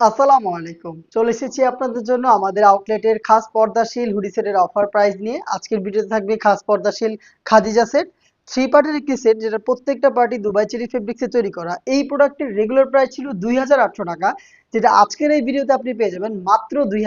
আসসালামু আলাইকুম। চলে এসেছি আপনাদের জন্য আমাদের আউটলেটের খাস পর্দাশীল হুডি সেটের অফার প্রাইস নিয়ে। আজকের ভিডিওতে থাকবে খাস পর্দাশীল খাদিজা সেট থ্রি পার্টের একটি সেট যেটা প্রত্যেকটা পার্টি দুবাই চেরি ফেব্রিক্সে তৈরি করা। এই প্রোডাক্টের রেগুলার প্রাইস ছিল দুই টাকা, যেটা আজকের এই ভিডিওতে আপনি পেয়ে যাবেন মাত্র দুই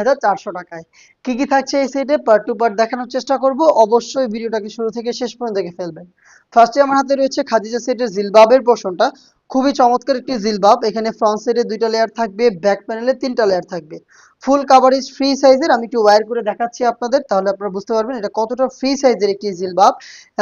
টাকায়। কি কি থাকছে এই সেটে পার্ট টু পার্ট দেখানোর চেষ্টা করব। অবশ্যই ভিডিওটাকে শুরু থেকে শেষ পর্যন্ত দেখে ফেলবেন। ফার্স্টে আমার হাতে রয়েছে খাদিজা সেটের জিলবাবের পোর্শনটা খুবই চমৎকার একটি জিলবাব। এখানে ফ্রন্ট সাইডে দুইটা লেয়ার থাকবে ব্যাক প্যানেলে তিনটা লেয়ার থাকবে। ফুল কাভারেজ ফ্রি সাইজের আমি একটু ওয়ার করে দেখাচ্ছি আপনাদের, তাহলে আপনারা বুঝতে পারবেন এটা কতটা ফ্রি সাইজের একটি জিলবাব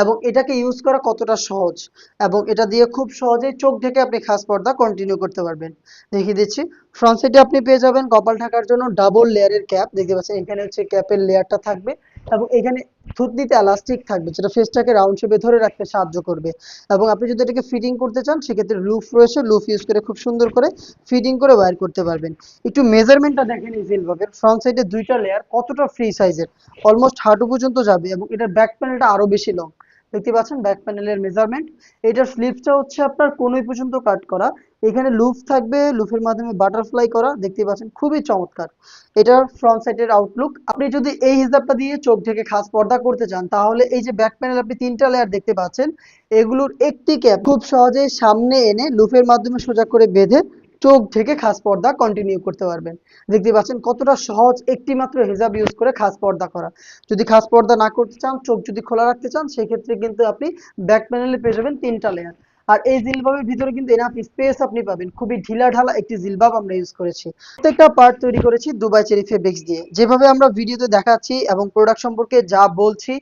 এবং এটাকে ইউজ করা কতটা সহজ এবং এটা দিয়ে খুব সহজেই চোখ ঢেকে আপনি খাস পর্দা কন্টিনিউ করতে পারবেন। দেখিয়ে দিচ্ছি ফ্রন্ট সাইডে আপনি পেয়ে যাবেন কপাল ঢাকার জন্য ডাবল লেয়ারের ক্যাপ দেখতে পাচ্ছেন এখানে হচ্ছে ক্যাপের লেয়ারটা থাকবে। এবং এখানে থুতনিতে এলাস্টিক থাকবে, যেটা ফেসটাকে রাউন্ড শেপে ধরে রাখতে সাহায্য করবে। এবং আপনি যদি এটাকে ফিটিং করতে চান, সেক্ষেত্রে লুফ রয়েছে লুফ ইউজ করে খুব সুন্দর করে ফিটিং করে ওয়্যার করতে পারবেন। একটু মেজারমেন্টটা দেখেন এই জিলবাবের ফ্রন্ট সাইডে দুইটা লেয়ার কতটা ফ্রি সাইজের অলমোস্ট হাঁটু পর্যন্ত যাবে এবং এটার ব্যাক প্যানেলটা আরও বেশি লং দেখতে পাচ্ছেন ব্যাক প্যানেলের মেজারমেন্ট এটার স্লিপসটা হচ্ছে আপনার কোনোই পর্যন্ত কাট করা। এখানে লুফ থাকবে লুফের মাধ্যমে বাটারফ্লাই করা। দেখতে পাচ্ছেন, খুবই চমৎকার। এটার ফ্রন্ট সাইডের আউটলুক আপনি যদি এই হিসাবটা দিয়ে চোখ থেকে খাস পর্দা করতে চান, তাহলে এই যে ব্যাক প্যানেল আপনি তিনটা লেয়ার দেখতে পাচ্ছেন, এগুলোর একটি ক্যাপ খুব সহজে সামনে এনে লুফের মাধ্যমে সোজা করে বেঁধে চোখ থেকে খাস পর্দা কন্টিনিউ করতে পারবেন। দেখতে পাচ্ছেন কতটা সহজ একটি মাত্র হেজাব ইউজ করে খাস পর্দা করা। যদি খাস পর্দা না করতে চান, চোখ যদি খোলা রাখতে চান, সেক্ষেত্রে কিন্তু আপনি ব্যাক প্যানেলে পেয়ে যাবেন তিনটা লেয়ার আর এই জিলবাবের ভিতরে কিন্তু এনাফ স্পেস আপনি পাবেন। খুবই ঢিলা ঢালা একটি জিলবাব আমরা ইউজ করেছি। প্রত্যেকটা পার্ট তৈরি করেছি দুবাই চেরি ফেব্রিক্স দিয়ে। যেভাবে আমরা ভিডিওতে দেখাচ্ছি এবং প্রোডাক্ট সম্পর্কে যা বলছি,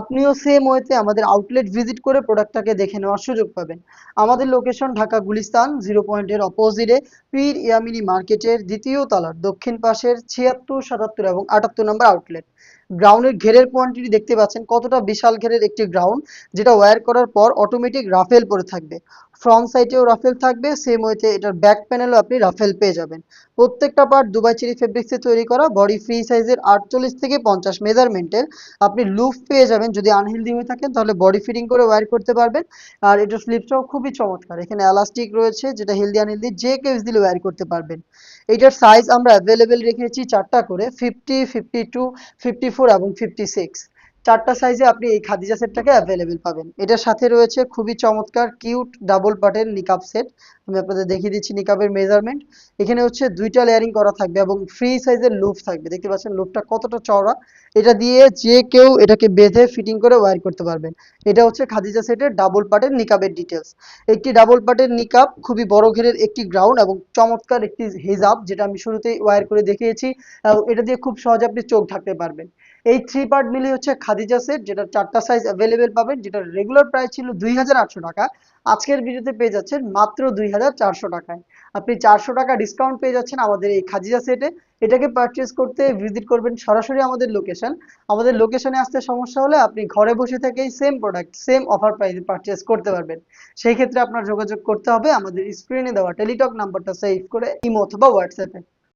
আপনিও সেম ওয়েতে আমাদের আউটলেট ভিজিট করে প্রোডাক্টটাকে দেখে নেওয়ার সুযোগ পাবেন। আমাদের লোকেশন ঢাকা গুলিস্তান জিরো পয়েন্টের অপোজিটে পীর ইয়ামিনী মার্কেটের দ্বিতীয় তলার দক্ষিণ পাশের ছিয়াত্তর, সাতাত্তর এবং আটাত্তর নম্বর আউটলেট গ্রাউন্ডের ঘেরের কোয়ান্টিটি দেখতে পাচ্ছেন, কতটা বিশাল ঘেরের একটি গ্রাউন্ড যেটা ওয়্যার করার পর অটোমেটিক রাফেল পরে থাকবে। ফ্রন্ট সাইডেও রাফেল থাকবে সেম ওয়েতে এটার ব্যাক প্যানেলও আপনি রাফেল পেয়ে যাবেন। প্রত্যেকটা পার্ট দুবাই চেরি ফেব্রিক্সে তৈরি করা বডি ফ্রি সাইজের আটচল্লিশ থেকে পঞ্চাশ মেজারমেন্টের আপনি লুফ পেয়ে যাবেন, যদি আনহেলদি হয়ে থাকেন, তাহলে বডি ফিটিং করে ওয়্যার করতে পারবেন। আর এটার স্লিপটাও খুবই চমৎকার। এখানে এলাস্টিক রয়েছে, যেটা হেলদি আনহেলদি যে কেউ দিলে ওয়্যার করতে পারবেন। এটার সাইজ আমরা অ্যাভেলেবেল রেখেছি চারটা করে fifty fifty two fifty four এবং ফিফটি সিক্স চারটা সাইজে আপনি এই খাদিজা সেটটাকে অ্যাভেলেবেল পাবেন। এটার সাথে রয়েছে খুবই চমৎকার কিউট ডাবল পার্টের নিকাপ সেট আমি আপনাদের দেখিয়ে দিচ্ছি নিকাপের মেজারমেন্ট এখানে হচ্ছে দুইটা লেয়ারিং করা থাকবে এবং ফ্রি সাইজের লুপ থাকবে। দেখতে পাচ্ছেন লুপটা কতটা চওড়া। এটা দিয়ে যে কেউ এটাকে বেঁধে ফিটিং করে ওয়্যার করতে পারবেন। এটা হচ্ছে খাদিজা সেটের ডাবল পার্টের নিকাবের ডিটেলস একটি ডাবল পার্টের নিকাব খুবই বড় ঘেরের একটি গ্রাউন্ড এবং চমৎকার একটি হিজাব যেটা আমি শুরুতেই ওয়্যার করে দেখিয়েছি এবং এটা দিয়ে খুব সহজে আপনি চোখ ঢাকতে পারবেন। এই থ্রি পার্ট মিলে হচ্ছে খাদিজা সেট যেটা চারটা সাইজ অ্যাভেলেবেল পাবেন যেটা রেগুলার প্রাইস ছিল দুই হাজার আটশো টাকা। আজকের ভিডিওতে পেয়ে যাচ্ছেন মাত্র দুই হাজার চারশো টাকায়। আপনি চারশো টাকা ডিসকাউন্ট পেয়ে যাচ্ছেন আমাদের এই খাদিজা সেটে এটাকে পারচেস করতে ভিজিট করবেন সরাসরি আমাদের লোকেশন আমাদের লোকেশনে আসতে সমস্যা হলে আপনি ঘরে বসে থেকেই সেম প্রোডাক্ট সেম অফার প্রাইসে পারচেস করতে পারবেন। সেই ক্ষেত্রে আপনার যোগাযোগ করতে হবে। আমাদের স্ক্রিনে দেওয়া টেলিটক নাম্বারটা সেভ করে ইমো অথবা হোয়াটসঅ্যাপে